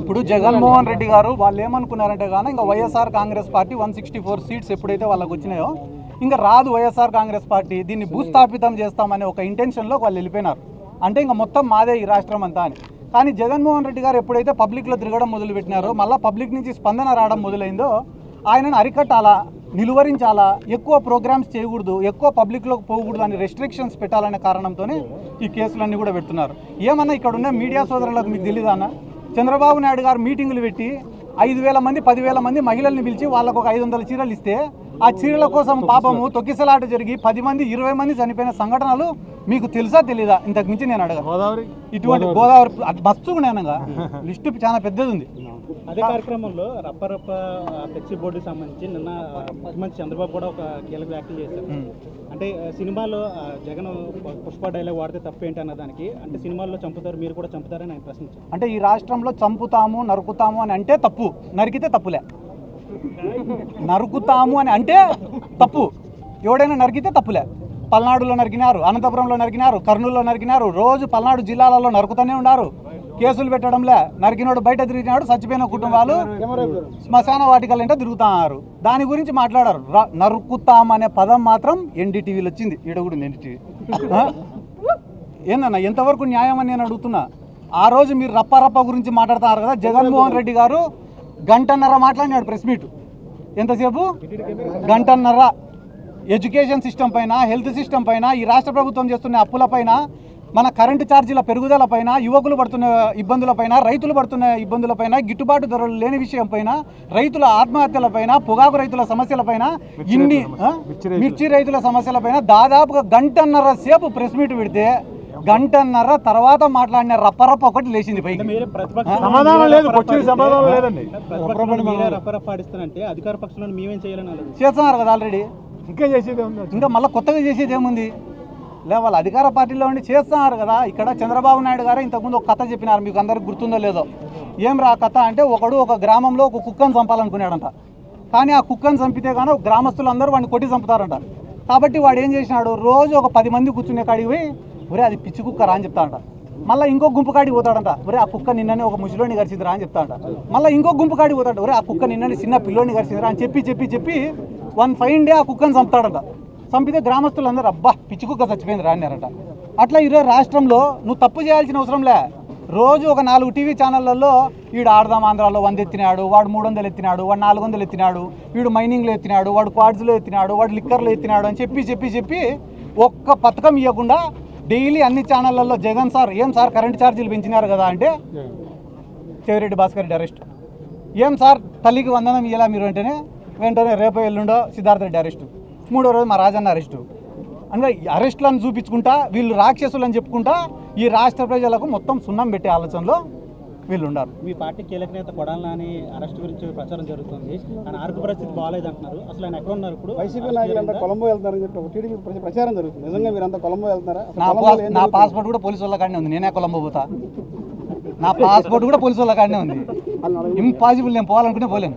ఇప్పుడు జగన్మోహన్ రెడ్డి గారు వాళ్ళు ఏమనుకున్నారంటే కానీ ఇంకా YSR Congress party one sixty four seats ఎప్పుడైతే వాళ్ళకి వచ్చినాయో ఇంకా రాదు వైఎస్ఆర్ కాంగ్రెస్ పార్టీ దీన్ని భూస్థాపితం చేస్తామనే ఒక ఇంటెన్షన్లో వాళ్ళు వెళ్ళిపోయినారు. అంటే ఇంకా మొత్తం మాదే ఈ రాష్ట్రం అంతా అని. కానీ జగన్మోహన్ రెడ్డి గారు ఎప్పుడైతే పబ్లిక్లో తిరగడం మొదలు పెట్టినారో మళ్ళీ పబ్లిక్ నుంచి స్పందన రావడం మొదలైందో ఆయనను అరికట్టాలా? నిలువరించాలా? ఎక్కువ ప్రోగ్రామ్స్ చేయకూడదు ఎక్కువ పబ్లిక్లోకి పోకూడదు అని రెస్ట్రిక్షన్స్ పెట్టాలనే కారణంతోనే ఈ కేసులన్నీ కూడా పెడుతున్నారు. ఏమన్నా ఇక్కడ ఉన్న మీడియా సోదరులకు మీకు తెలీదా అన్న? చంద్రబాబు నాయుడు గారు మీటింగులు పెట్టి ఐదు వేల మంది పదివేల మంది మహిళల్ని పిలిచి వాళ్ళకు ఒక ఐదు వందల చీరలు ఇస్తే ఆ చీరల కోసం పాపము తొక్కిసలాట జరిగి పది మంది ఇరవై మంది చనిపోయిన సంఘటనలు మీకు తెలుసా తెలీదా? ఇంతకు మించి నేను అడగను. గోదావరి. ఇటువంటి గోదావరి మస్తు ఉన్నాయనగా లిస్టు చాలా పెద్దది ఉంది. అదే కార్యక్రమంలో రప్ప రప్ప ఆ, ఫ్లెక్సీ బోర్డుకి సంబంధించి నిన్న ముఖ్యమంత్రి చంద్రబాబు కూడా ఒక కీలక వ్యాఖ్యలు చేశారు. అంటే సినిమాలో జగన్ పుష్ప డైలాగ్ వాడితే తప్పేంటి అన్న దానికి అంటే సినిమాల్లో చంపుతారు మీరు కూడా చంపుతారని ఆయన ప్రశ్నించారు. అంటే ఈ రాష్ట్రంలో చంపుతాము నరుకుతాము అని అంటే తప్పు. నరికితే తప్పులే. నరుకుతాము అని అంటే తప్పు. ఎవడైనా నరికితే తప్పులే. పల్నాడులో నరికినారు అనంతపురంలో నరికినారు కర్నూలులో నరికినారు రోజు పల్నాడు జిల్లాలలో నరుకుతూనే ఉన్నారు. కేసులు పెట్టడంలే. నరికినోడు బయట తిరిగినాడు చచ్చిపోయిన కుటుంబాలు శ్మశాన ఏంటో తిరుగుతున్నారు దాని గురించి మాట్లాడారు. నరుకుతాం అనే పదం మాత్రం ఎన్డీటీవీలో వచ్చింది. ఈడ కూడా ఎన్డీటీవీ. ఏందన్నా ఎంతవరకు న్యాయం అని నేను అడుగుతున్నా? ఆ రోజు మీరు రప్పారప్ప గురించి మాట్లాడుతున్నారు కదా జగన్మోహన్ రెడ్డి గారు గంటన్నర మాట్లాడినాడు ప్రెస్ మీట్. ఎంతసేపు? గంటన్నర. ఎడ్యుకేషన్ సిస్టమ్ పైన హెల్త్ సిస్టమ్ పైన ఈ రాష్ట్ర ప్రభుత్వం చేస్తున్న అప్పుల పైన మన కరెంటు ఛార్జీల పెరుగుదల పైన యువకులు పడుతున్న ఇబ్బందుల పైన రైతులు పడుతున్న ఇబ్బందుల పైన గిట్టుబాటు ధరలు లేని విషయం పైన రైతుల ఆత్మహత్యల పైన పొగాకు రైతుల సమస్యల పైన ఇన్ని? మిర్చి రైతుల. సమస్యల పైన దాదాపుగా గంటన్నర సేపు ప్రెస్ మీట్ పెడితే గంటన్నర తర్వాత మాట్లాడిన రప్పరప్ప ఒకటి లేచింది పైకి. సమాధానం లేదు సమాధానం లేదండి. అధికార పక్షంలో మేమేం చేయాలని చేస్తున్నారు కదా ఆల్రెడీ ఇంకా చేసేది ఉంది ఇంకా మళ్ళీ కొత్తగా చేసేది ఏముంది? లే వాళ్ళ అధికార పార్టీలో ఉండి చేస్తున్నారు కదా. ఇక్కడ చంద్రబాబు నాయుడు గారు ఇంతకుముందు ఒక కథ చెప్పినారు. మీకు అందరికి గుర్తుందో లేదో. ఏం రా కథ అంటే ఒకడు ఒక గ్రామంలో ఒక కుక్కను చంపాలనుకున్నాడంట. కానీ ఆ కుక్కను చంపితే కానీ గ్రామస్తులు అందరూ వాడిని కొట్టి చంపుతారంట. కాబట్టి వాడు ఏం చేసినాడు? రోజు ఒక పది మంది కూర్చునే కాడికి పోయి ఒరే అది పిచ్చి కుక్క రా అని చెప్తాడంట. మళ్ళీ ఇంకో గుంపు కాడికి పోతాడంట. ఒరే ఆ కుక్క నిన్ననే ఒక ముసలోని గరిచిందిరా అని చెప్తాడంట. మళ్ళీ ఇంకో గుంపు కాడికి పోతాడు ఒరే ఆ కుక్క నిన్ననే చిన్న పిల్లోని గరిచిందిరా అని చెప్పి చెప్పి చెప్పి వన్ ఫైన్ డే ఆ కుక్కను చంపుతాడంట. చంపితే గ్రామస్తులందరూ అబ్బా పిచ్చుకుక్క చచ్చిపోయింది రా అట్లా ఈరోజు రాష్ట్రంలో నువ్వు తప్పు చేయాల్సిన అవసరంలే రోజు ఒక నాలుగు టీవీ ఛానళ్ళల్లో వీడు ఆడదాం ఆంధ్రాలో వంద ఎత్తినాడు వాడు మూడు వందలు ఎత్తినాడు వాడు నాలుగు వందలు ఎత్తినాడు వీడు మైనింగ్లో ఎత్తినాడు వాడు క్వాడ్స్లో ఎత్తినాడు వాడు లిక్కర్లో ఎత్తినాడు అని చెప్పి చెప్పి చెప్పి ఒక్క పథకం ఇవ్వకుండా డైలీ అన్ని ఛానళ్ళల్లో జగన్ సార్ ఏం సార్ కరెంట్ ఛార్జీలు పెంచినారు కదా అంటే చెవిరెడ్డి భాస్కర్ రెడ్డి అరెస్ట్. ఏం సార్ తల్లికి వందనం ఇయ్యాలా మీరు వెంటనే వెంటనే రేపు ఎల్లుండో సిద్ధార్థ రెడ్డి అరెస్టు. మూడో రోజు మా రాజన్న అరెస్టు. ఈ అరెస్టులను చూపించుకుంటా వీళ్ళు రాక్షసులు అని చెప్పుకుంటా ఈ రాష్ట్ర ప్రజలకు మొత్తం సున్నం పెట్టే ఆలోచనలో వీళ్ళు ఉన్నారు. మీ పార్టీ కీలక నేత కొడాల నాని అరెస్ట్ గురించి ప్రచారం జరుగుతుంది. ఆయన ఆరోగ్య పరిస్థితి బాగాలేదంటున్నారు. అసలు ఆయన ఎక్కడ ఉన్నారు ఇప్పుడు? వైసీపీ నాయకులంతా కొలంబో వెళ్తారని చెప్పి ఒక టీడీపీ ప్రతి ప్రచారం జరుగుతుంది. నిజంగా మీరంతా కొలంబో వెళ్తారా? అసలు నా? పాస్పోర్ట్ కూడా పోలీసు వాళ్ళ కాడనే ఉంది. నేనే కొలంబో పోతా. నా పాస్పోర్ట్ కూడా పోలీసు వాళ్ళ కాడనే ఉంది. ఇంపాసిబుల్ నేను పోవాలనుకుంటే పోలేను.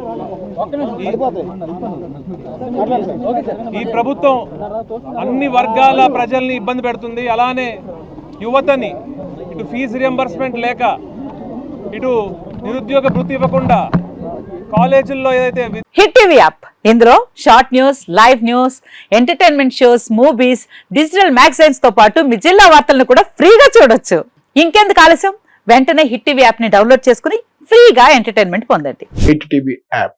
ఈ ప్రభుత్వం అన్ని వర్గాల ప్రజల్ని ఇబ్బంది పెడుతుంది. అలానే యువతని ఇటు ఫీజు రియంబర్స్మెంట్ లేక ఇటు నిరుద్యోగ వృత్తి ఇవ్వకుండా కాలేజీల్లో ఏదైతే హిట్ టీవీ యాప్. ఇందులో short news live news entertainment shows movies digital మ్యాగజైన్స్తో పాటు మీ జిల్లా వార్తలను కూడా ఫ్రీగా చూడొచ్చు. ఇంకెందుకు ఆలస్యం? వెంటనే హిట్ టీవీ యాప్ని డౌన్లోడ్ చేసుకుని ఫ్రీగా ఎంటర్టైన్మెంట్ పొందండి. Hit TV app.